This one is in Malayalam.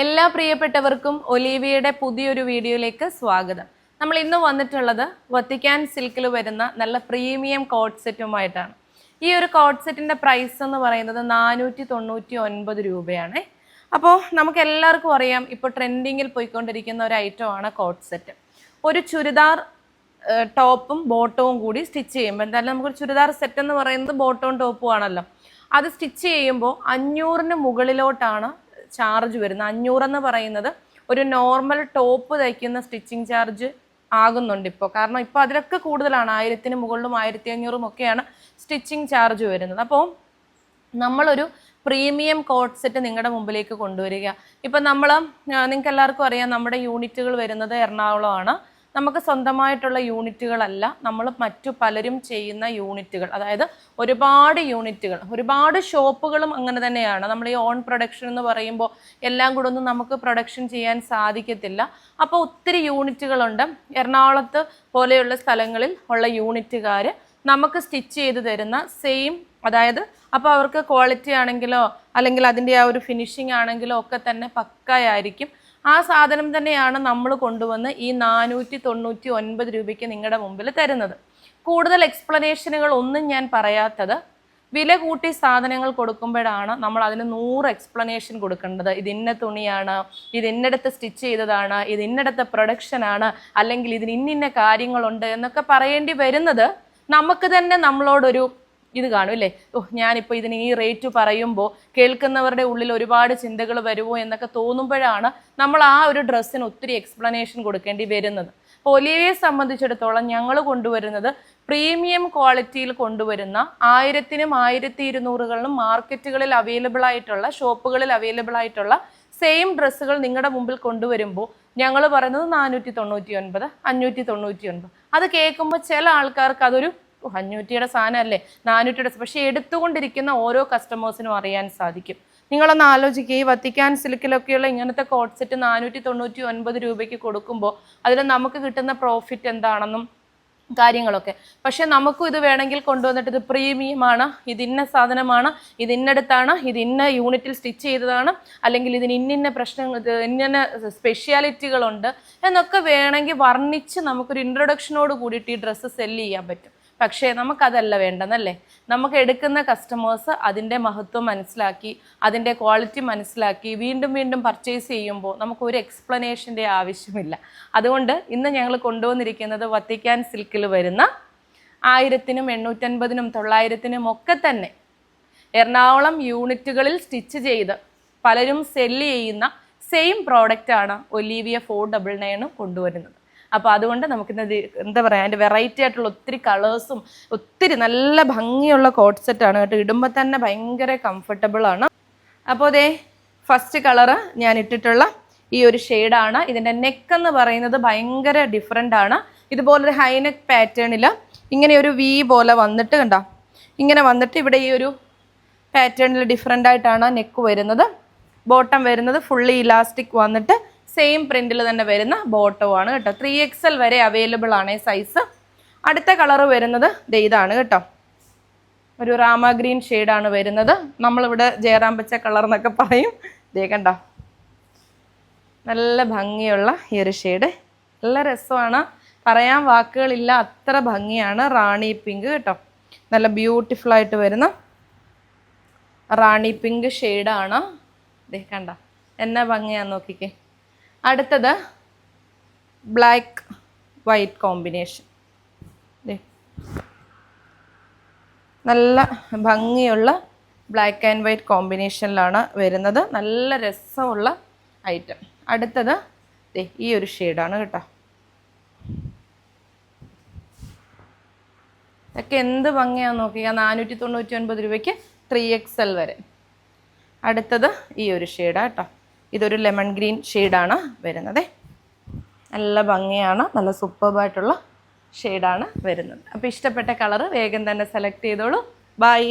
എല്ലാ പ്രിയപ്പെട്ടവർക്കും ഒലീവിയയുടെ പുതിയൊരു വീഡിയോയിലേക്ക് സ്വാഗതം. നമ്മൾ ഇന്ന് വന്നിട്ടുള്ളത് വത്തിക്കാൻ സിൽക്കിൽ വരുന്ന നല്ല പ്രീമിയം കോട്ട് സെറ്റുമായിട്ടാണ്. ഈ ഒരു കോട്ട് സെറ്റിന്റെ പ്രൈസ് എന്ന് പറയുന്നത് നാനൂറ്റി തൊണ്ണൂറ്റി ഒൻപത് രൂപയാണ്. അപ്പോൾ നമുക്ക് എല്ലാവർക്കും അറിയാം ഇപ്പോൾ ട്രെൻഡിങ്ങിൽ പോയിക്കൊണ്ടിരിക്കുന്ന ഒരു ഐറ്റമാണ് കോട്ട് സെറ്റ്. ഒരു ചുരിദാർ ടോപ്പും ബോട്ടവും കൂടി സ്റ്റിച്ച് ചെയ്യുമ്പോൾ എന്തായാലും നമുക്കൊരു ചുരിദാർ സെറ്റ് എന്ന് പറയുന്നത് ബോട്ടവും ടോപ്പും ആണല്ലോ. അത് സ്റ്റിച്ച് ചെയ്യുമ്പോൾ അഞ്ഞൂറിന് മുകളിലോട്ടാണ് ചാർജ് വരുന്നത് അഞ്ഞൂറെന്ന് പറയുന്നത് ഒരു നോർമൽ ടോപ്പ് തയ്ക്കുന്ന സ്റ്റിച്ചിങ് ചാർജ് ആകുന്നുണ്ട് ഇപ്പോൾ കാരണം ഇപ്പോൾ അതിലൊക്കെ കൂടുതലാണ്. ആയിരത്തിന് മുകളിലും ആയിരത്തി അഞ്ഞൂറും ഒക്കെയാണ് സ്റ്റിച്ചിങ് ചാർജ് വരുന്നത്. അപ്പോൾ നമ്മളൊരു പ്രീമിയം കോട്ട് സെറ്റ് നിങ്ങളുടെ മുമ്പിലേക്ക് കൊണ്ടുവരിക. ഇപ്പം നമ്മൾ നിങ്ങൾക്ക് എല്ലാവർക്കും അറിയാം നമ്മുടെ യൂണിറ്റുകൾ വരുന്നത് എറണാകുളമാണ്. നമുക്ക് സ്വന്തമായിട്ടുള്ള യൂണിറ്റുകളല്ല നമ്മൾ മറ്റു പലരും ചെയ്യുന്ന യൂണിറ്റുകൾ. അതായത് ഒരുപാട് യൂണിറ്റുകൾ ഒരുപാട് ഷോപ്പുകളും അങ്ങനെ തന്നെയാണ്. നമ്മൾ ഈ ഓൺ പ്രൊഡക്ഷൻ എന്ന് പറയുമ്പോൾ എല്ലാം കൂടെ ഒന്നും നമുക്ക് പ്രൊഡക്ഷൻ ചെയ്യാൻ സാധിക്കത്തില്ല. അപ്പോൾ ഒത്തിരി യൂണിറ്റുകളുണ്ട്. എറണാകുളത്ത് പോലെയുള്ള സ്ഥലങ്ങളിൽ ഉള്ള യൂണിറ്റുകാർ നമുക്ക് സ്റ്റിച്ച് ചെയ്ത് തരുന്ന സെയിം അതായത് അപ്പോൾ അവർക്ക് ക്വാളിറ്റി ആണെങ്കിലോ അല്ലെങ്കിൽ അതിന്റെ ആ ഒരു ഫിനിഷിംഗ് ആണെങ്കിലോ ഒക്കെ തന്നെ പക്കായായിരിക്കും. ആ സാധനം തന്നെയാണ് നമ്മൾ കൊണ്ടുവന്ന് ഈ നാനൂറ്റി തൊണ്ണൂറ്റി ഒൻപത് രൂപയ്ക്ക് നിങ്ങളുടെ മുമ്പിൽ തരുന്നത്. കൂടുതൽ എക്സ്പ്ലനേഷനുകൾ ഒന്നും ഞാൻ പറയാത്തത്. വില കൂട്ടി സാധനങ്ങൾ കൊടുക്കുമ്പോഴാണ് നമ്മൾ അതിന് നൂറ് എക്സ്പ്ലനേഷൻ കൊടുക്കേണ്ടത്. ഇത് ഇന്ന തുണിയാണ് ഇത് ഇന്നടത്ത് സ്റ്റിച്ച് ചെയ്തതാണ് ഇത് ഇന്നടത്തെ പ്രൊഡക്ഷനാണ് അല്ലെങ്കിൽ ഇതിന് ഇന്നിന്ന കാര്യങ്ങളുണ്ട് എന്നൊക്കെ പറയേണ്ടി വരുന്നത്. നമുക്ക് തന്നെ നമ്മളോടൊരു ഇത് കാണും അല്ലേ? ഓ ഞാനിപ്പോൾ ഇതിന് ഈ റേറ്റ് പറയുമ്പോൾ കേൾക്കുന്നവരുടെ ഉള്ളിൽ ഒരുപാട് ചിന്തകൾ വരുമോ എന്നൊക്കെ തോന്നുമ്പോഴാണ് നമ്മൾ ആ ഒരു ഡ്രസ്സിന് ഒത്തിരി എക്സ്പ്ലനേഷൻ കൊടുക്കേണ്ടി വരുന്നത്. അപ്പോൾ ഒലിവയെ സംബന്ധിച്ചിടത്തോളം ഞങ്ങൾ കൊണ്ടുവരുന്നത് പ്രീമിയം ക്വാളിറ്റിയിൽ കൊണ്ടുവരുന്ന ആയിരത്തിനും ആയിരത്തി ഇരുന്നൂറുകളിലും മാർക്കറ്റുകളിൽ അവൈലബിൾ ആയിട്ടുള്ള ഷോപ്പുകളിൽ അവൈലബിൾ ആയിട്ടുള്ള സെയിം ഡ്രസ്സുകൾ നിങ്ങളുടെ മുമ്പിൽ കൊണ്ടുവരുമ്പോൾ ഞങ്ങൾ പറയുന്നത് നാനൂറ്റി തൊണ്ണൂറ്റി ഒൻപത് അഞ്ഞൂറ്റി തൊണ്ണൂറ്റി ഒൻപത് അത് കേൾക്കുമ്പോൾ ചില ആൾക്കാർക്ക് അതൊരു "ഓ, അഞ്ഞൂറ്റിയുടെ സാധനമല്ലേ? നാനൂറ്റിയുടെ സ-" പക്ഷേ എടുത്തുകൊണ്ടിരിക്കുന്ന ഓരോ കസ്റ്റമേഴ്സിനും അറിയാൻ സാധിക്കും. നിങ്ങളൊന്ന് ആലോചിക്കുക ഈ വത്തിക്കാൻ സിൽക്കിലൊക്കെയുള്ള ഇങ്ങനത്തെ കോട്ട് സെറ്റ് നാനൂറ്റി തൊണ്ണൂറ്റി ഒൻപത് രൂപയ്ക്ക് കൊടുക്കുമ്പോൾ അതിൽ നമുക്ക് കിട്ടുന്ന പ്രോഫിറ്റ് എന്താണെന്നും കാര്യങ്ങളൊക്കെ. പക്ഷേ നമുക്കും ഇത് വേണമെങ്കിൽ കൊണ്ടുവന്നിട്ട് ഇത് പ്രീമിയമാണ് ഇത് ഇന്ന സാധനമാണ് ഇത് ഇന്നടുത്താണ് ഇത് ഇന്ന യൂണിറ്റിൽ സ്റ്റിച്ച് ചെയ്തതാണ് അല്ലെങ്കിൽ ഇതിന് ഇന്നിന്ന പ്രശ്നങ്ങൾ ഇത് ഇന്ന സ്പെഷ്യാലിറ്റികളുണ്ട് എന്നൊക്കെ വേണമെങ്കിൽ വർണിച്ച് നമുക്കൊരു ഇൻട്രൊഡക്ഷനോട് കൂടിയിട്ട് ഈ ഡ്രസ്സ് സെല്ല് ചെയ്യാൻ പറ്റും. പക്ഷേ നമുക്കതല്ല വേണ്ടെന്നല്ലേ നമുക്ക് എടുക്കുന്ന കസ്റ്റമേഴ്സ് അതിന്റെ മഹത്വം മനസ്സിലാക്കി അതിന്റെ ക്വാളിറ്റി മനസ്സിലാക്കി വീണ്ടും വീണ്ടും പർച്ചേസ് ചെയ്യുമ്പോൾ നമുക്ക് ഒരു എക്സ്പ്ലനേഷന്റെ ആവശ്യമില്ല. അതുകൊണ്ട് ഇന്ന് ഞങ്ങൾ കൊണ്ടുവന്നിരിക്കുന്നത് വത്തിക്കാൻ സിൽക്കിൽ വരുന്ന ആയിരത്തിനും എണ്ണൂറ്റൻപതിനും തൊള്ളായിരത്തിനും ഒക്കെ തന്നെ എറണാകുളം യൂണിറ്റുകളിൽ സ്റ്റിച്ച് ചെയ്ത് പലരും സെല്ല് ചെയ്യുന്ന സെയിം പ്രോഡക്റ്റാണ് ഒലീവിയ ഫോർ ഡബിൾ നയനും കൊണ്ടുവരുന്നത്. അപ്പോൾ അതുകൊണ്ട് നമുക്കിന്ന് ഇത് എന്താ പറയുക അതിന്റെ വെറൈറ്റി ആയിട്ടുള്ള ഒത്തിരി കളേഴ്സും ഒത്തിരി നല്ല ഭംഗിയുള്ള കോട്ട് സെറ്റാണ് കേട്ടോ. ഇടുമ്പോൾ തന്നെ ഭയങ്കര കംഫർട്ടബിൾ ആണ്. അപ്പോൾ ദേ ഫസ്റ്റ് കളറ് ഞാൻ ഇട്ടിട്ടുള്ള ഈ ഒരു ഷെയ്ഡാണ് ഇതിന്റെ നെക്ക് എന്ന് പറയുന്നത് ഭയങ്കര ഡിഫറെന്റ് ആണ്. ഇതുപോലൊരു ഹൈനെക്ക് പാറ്റേണിൽ ഇങ്ങനെ ഒരു വി പോലെ വന്നിട്ട് കണ്ടോ? ഇങ്ങനെ വന്നിട്ട് ഇവിടെ ഈ ഒരു പാറ്റേണിൽ ഡിഫറെന്റ് ആയിട്ടാണ് നെക്ക് വരുന്നത്. ബോട്ടം വരുന്നത് ഫുള്ളി ഇലാസ്റ്റിക് വന്നിട്ട് സെയിം പ്രിന്റിൽ തന്നെ വരുന്ന ബോട്ടമാണ് കേട്ടോ. ത്രീ എക്സ് എൽ വരെ അവൈലബിൾ ആണ് സൈസ് അടുത്ത കളർ വരുന്നത് ഇതാണ് കേട്ടോ. ഒരു റാമ ഗ്രീൻ ഷെയ്ഡാണ് വരുന്നത്. നമ്മളിവിടെ ജയറാം പച്ച കളർ എന്നൊക്കെ പറയും. ഇതേ കണ്ടോ? നല്ല ഭംഗിയുള്ള ഈ ഒരു ഷെയ്ഡ് നല്ല രസമാണ്. പറയാൻ വാക്കുകളില്ല അത്ര ഭംഗിയാണ്. റാണി പിങ്ക് കേട്ടോ. നല്ല ബ്യൂട്ടിഫുൾ ആയിട്ട് വരുന്ന റാണി പിങ്ക് ഷെയ്ഡാണ് ഇതേ കണ്ട? എന്നാ ഭംഗിയാന്ന് നോക്കിക്കേ. അടുത്തത് ബ്ലാക്ക് വൈറ്റ് കോമ്പിനേഷൻ നല്ല ഭംഗിയുള്ള ബ്ലാക്ക് ആൻഡ് വൈറ്റ് കോമ്പിനേഷനിലാണ് വരുന്നത്. നല്ല രസമുള്ള ഐറ്റം അടുത്തത് ഈ ഒരു ഷെയ്ഡാണ് കേട്ടോ. ഇതൊക്കെ എന്ത് ഭംഗിയാന്ന് നോക്കുക നാനൂറ്റി തൊണ്ണൂറ്റി ഒൻപത് രൂപയ്ക്ക് ത്രീ എക്സ് എൽ വരെ. അടുത്തത് ഈ ഒരു ഷെയ്ഡാണ് കേട്ടോ. ഇതൊരു ലെമൺ ഗ്രീൻ ഷെയ്ഡാണ് വരുന്നത്. നല്ല ഭംഗിയാണ് നല്ല സൂപ്പർബായിട്ടുള്ള ഷെയ്ഡാണ് വരുന്നത്. അപ്പോൾ ഇഷ്ടപ്പെട്ട കളറ് വേഗം തന്നെ സെലക്ട് ചെയ്തോളൂ. ബൈ